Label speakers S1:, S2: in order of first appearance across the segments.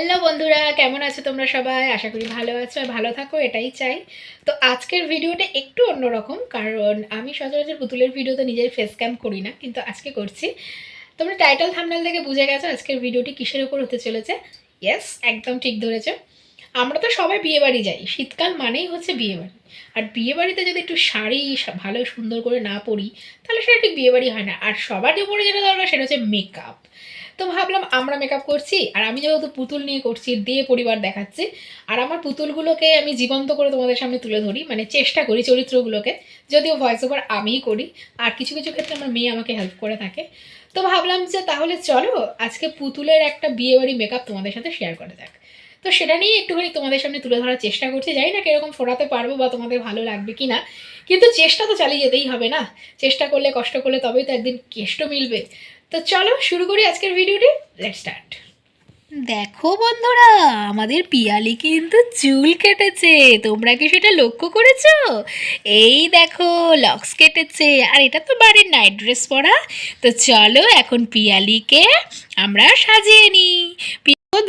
S1: Hello বন্ধুরা, কেমন আছো তোমরা সবাই? আশা করি ভালো আছো আর ভালো থাকো, এটাই চাই। তো আজকের ভিডিওটা একটু অন্যরকম, কারণ আমি সচরাচর পুতুলের ভিডিও তো নিজের ফেস ক্যাম করি না, কিন্তু আজকে করছি। তোমরা টাইটেল থামনেল থেকে বুঝে গেছো আজকের ভিডিওটি কিসের উপর হতে চলেছে? ইয়েস একদম ঠিক ধরেছো। আমরা তো সবাই বিয়ে বাড়ি যাই, শীতকাল মানেই হচ্ছে বিয়ে বাড়ি আর বিয়েবাড়িতে যদি একটু শাড়ি ভালো সুন্দর করে না পরি, তাহলে সেটা ঠিক বিয়ে বাড়ি হয় না। আর সবার উপরে যেটা দরকার সেটা হচ্ছে মেকআপ তো ভাবলাম আমরা মেকআপ করছি, আর আমি যেহেতু পুতুল নিয়ে করছি, দিয়ে পরিবার দেখাচ্ছি, আর আমার পুতুলগুলোকে আমি জীবন্ত করে তোমাদের সামনে তুলে ধরি মানে চেষ্টা করি চরিত্রগুলোকে, যদিও ভয়েস ওভার আমিই করি, আর কিছু কিছু ক্ষেত্রে আমার মেয়ে আমাকে হেল্প করে থাকে। তো ভাবলাম যে তাহলে চলো, আজকে পুতুলের একটা বিয়েবাড়ি মেকআপ তোমাদের সাথে শেয়ার করা যাক তো সেটা নিয়ে একটুখানি তোমাদের সামনে তুলে ধরার চেষ্টা করছি, জানি না কীরকম ফোটাতে পারব বা তোমাদের ভালো লাগবে কি না কিন্তু চেষ্টা তো চালিয়ে যেতেই হবে না। চেষ্টা করলে, কষ্ট করলে তবেই তো একদিন কেষ্ট মিলবে। তো চলো শুরু করি আজকের ভিডিওটি। লেট স্টার্ট দেখো বন্ধুরা, আমাদের পিয়ালি কিন্তু চুল কেটেছে। তোমরা কি সেটা লক্ষ্য করেছ? এই দেখো লক্স কেটেছে। আর এটা তো বাড়ির নাইট ড্রেস পরা। তো চলো এখন পিয়ালিকে আমরা সাজিয়ে নিই।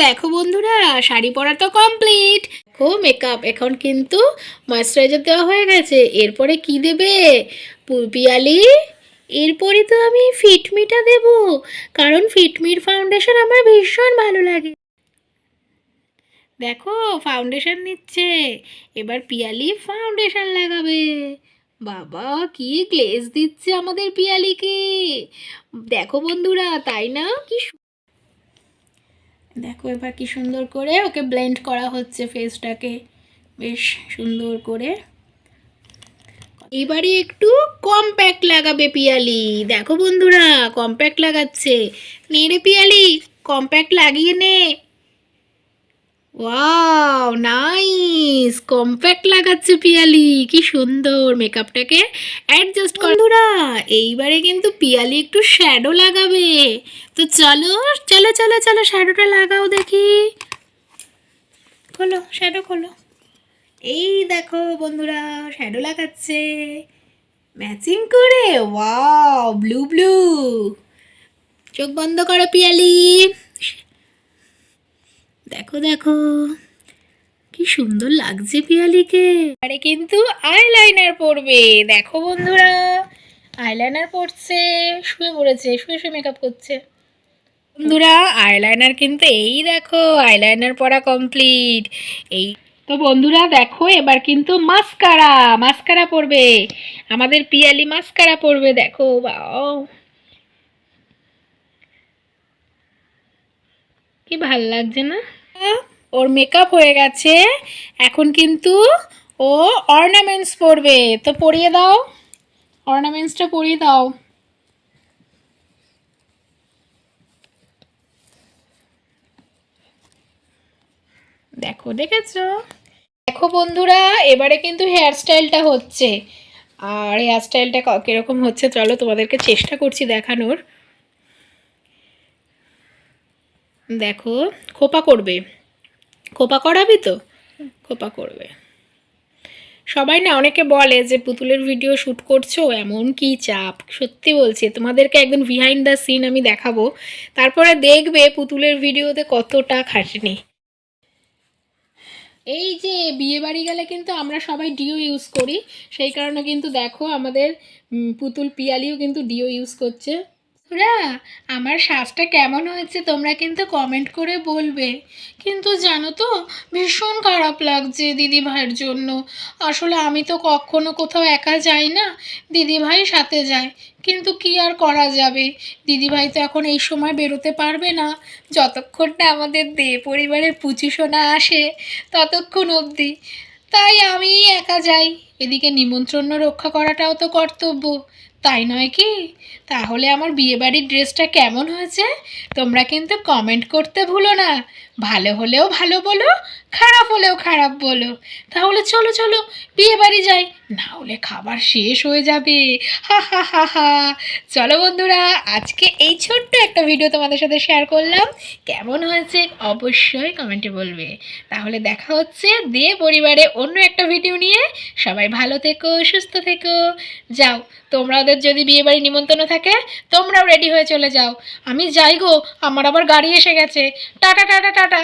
S1: দেখো বন্ধুরা, শাড়ি পরা তো কমপ্লিট দেখো মেকআপ এখন কিন্তু ময়শ্চারাইজার দেওয়া হয়ে গেছে। এরপরে কি দেবে? পিয়ালি? এরপরে তো আমি ফিটমিটা দেব, কারণ ফিটমির ফাউন্ডেশন আমার ভীষণ ভালো লাগে। দেখো ফাউন্ডেশন নিচ্ছে, এবার পিয়ালি ফাউন্ডেশন লাগাবে। বাবা, কি গ্লেজ দিচ্ছে আমাদের পিয়ালিকে। দেখো বন্ধুরা, তাই না? কি দেখো এবার কি সুন্দর করে ওকে ব্লেন্ড করা হচ্ছে ফেসটাকে বেশ সুন্দর করে। এবারে একটু কম্প্যাক্ট লাগাবে পিয়ালি। দেখো বন্ধুরা কম্প্যাক্ট লাগাচ্ছে। নে রে পিয়ালি কম্প্যাক্ট লাগিয়ে নে। ওয়াও নাইস কম্প্যাক্ট লাগাচ্ছে পিয়ালি, কি সুন্দর মেকআপটাকে অ্যাডজাস্ট বন্ধুরা, এইবারে কিন্তু পিয়ালি একটু শ্যাডো লাগাবে। তো চলো চলো চলো চলো শ্যাডোটা লাগাও দেখি। খোলো শ্যাডো খোলো। এই দেখো বন্ধুরা শ্যাডো লাগাচ্ছে। ম্যাচিং করে? ওয়াও ব্লু ব্লু চোখ বন্ধ করো পিয়ালি। দেখো দেখো। কি সুন্দর লাগছে পিয়ালিকে। আরে কিন্তু আইলাইনার পরবে। দেখো বন্ধুরা আইলাইনার পরছে, শুয়ে পড়েছে, শুয়ে শুয়ে মেকআপ করছে। বন্ধুরা আইলাইনার কিন্তু এই দেখো আইলাইনার পরা কমপ্লিট এই তো বন্ধুরা দেখো, এবার কিন্তু মাস্কারা মাস্কারা পরবে। আমাদের পিয়ালি মাস্কারা পরবে, দেখো কি ভালো লাগছে না? ওর মেকআপ হয়ে গেছে, এখন কিন্তু ও অর্নামেন্টস পরবে। তো পরিয়ে দাও অর্নামেন্টসটা পরিয়ে দাও। দেখো, দেখেছ? দেখো বন্ধুরা, এবারে কিন্তু হেয়ার স্টাইলটা হচ্ছে। আর হেয়ার স্টাইলটা ক- কীরকম হচ্ছে চলো তোমাদেরকে চেষ্টা করছি দেখানোর। দেখো, খোপা করবে। খোপা করাবি তো? খোপা করবে। সবাই না অনেকে বলে যে, পুতুলের ভিডিও শ্যুট করছ, এমন কি চাপ? সত্যি বলছি, তোমাদেরকে একদিন বিহাইন্ড দ্য সিন আমি দেখাবো। তারপরে দেখবে পুতুলের ভিডিওতে কতটা খাটনি। এই যে বিয়ে বাড়ি গেলে কিন্তু আমরা সবাই ডিও ইউজ করি। সেই কারণে কিন্তু দেখো আমাদের পুতুল পিয়ালিও কিন্তু ডিও ইউজ করছে। ওরা আমার শ্বাসটা কেমন হয়েছে তোমরা কিন্তু কমেন্ট করে বলবে। কিন্তু জানো তো, ভীষণ খারাপ লাগছে দিদি ভাইয়ের জন্য। আসলে আমি তো কখনো কোথাও একা যাই না, দিদি ভাই সাথে যায়। কিন্তু কি আর করা যাবে? দিদি ভাই তো এখন এই সময় বেরোতে পারবে না। যতক্ষণ না আমাদের দে পরিবারের পুচি সোনা আসে, ততক্ষণ অবধি। তাই আমি একা যাই। এদিকে নিমন্ত্রণ রক্ষা করাটাও তো কর্তব্য। তাই নয় কি? তাহলে আমার বিয়েবাড়ির ড্রেসটা কেমন হয়েছে? তোমরা কিন্তু কমেন্ট করতে ভুলো না। ভালো হলেও ভালো বলো, খারাপ হলেও খারাপ বলো। তাহলে চলো চলো বিয়ে বাড়ি যাই। না হলে খাবার শেষ হয়ে যাবে। হা হা হা হা। চলো বন্ধুরা, আজকে এই ছোট্ট একটা ভিডিও তোমাদের সাথে শেয়ার করলাম। কেমন হয়েছে অবশ্যই কমেন্টে বলবে। তাহলে দেখা হচ্ছে দে পরিবারে অন্য একটা ভিডিও নিয়ে। সবাই ভালো থেকো, সুস্থ থেকো। যাও, তোমরা ওদের যদি বিয়ে বাড়ি নিমন্ত্রণ থাকে, তোমরাও রেডি হয়ে চলে যাও। আমি যাই গো, আমার আবার গাড়ি এসে গেছে। Tata tata tata.